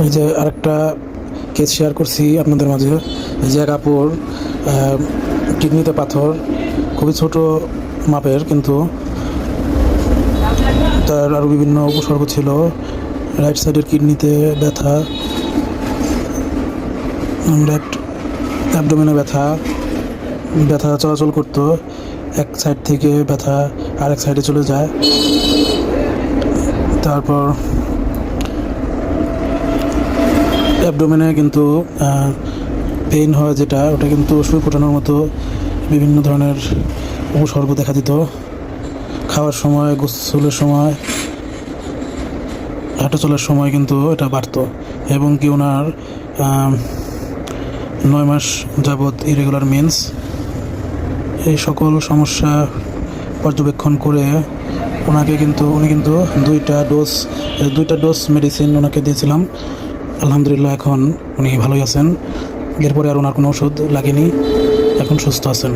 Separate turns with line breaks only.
এই যে আরেকটা কেস শেয়ার করছি আপনাদের মাঝে যে আহ, কিডনিতে পাথর খুবই ছোট মাপের কিন্তু তার আরও বিভিন্ন উপসর্গ ছিল রাইট সাইডের কিডনিতে ব্যথা রাইট অ্যাবডোমেনে ব্যথা ব্যথা চলাচল করতো এক সাইড থেকে ব্যথা আরেক সাইডে চলে যায় তারপর অ্যাবডোমেনে কিন্তু পেইন হয় যেটা, ওটা কিন্তু সুই ফোটানোর মতো বিভিন্ন ধরনের উপসর্গ দেখা দিত। খাওয়ার সময়, গোসলের সময়, হাঁটা চলার সময় কিন্তু এটা বাড়তো। এবং কি ওনার নয় মাস যাবৎ ইরেগুলার মেন্স এই সকল সমস্যা পর্যবেক্ষণ করে ওনাকে কিন্তু, উনি কিন্তু দুইটা ডোজ দুইটা ডোজ মেডিসিন ওনাকে দিয়েছিলাম। আলহামদুলিল্লাহ এখন উনি ভালোই আছেন। এরপরে আর ওনার কোনো ওষুধ লাগেনি। এখন সুস্থ আছেন।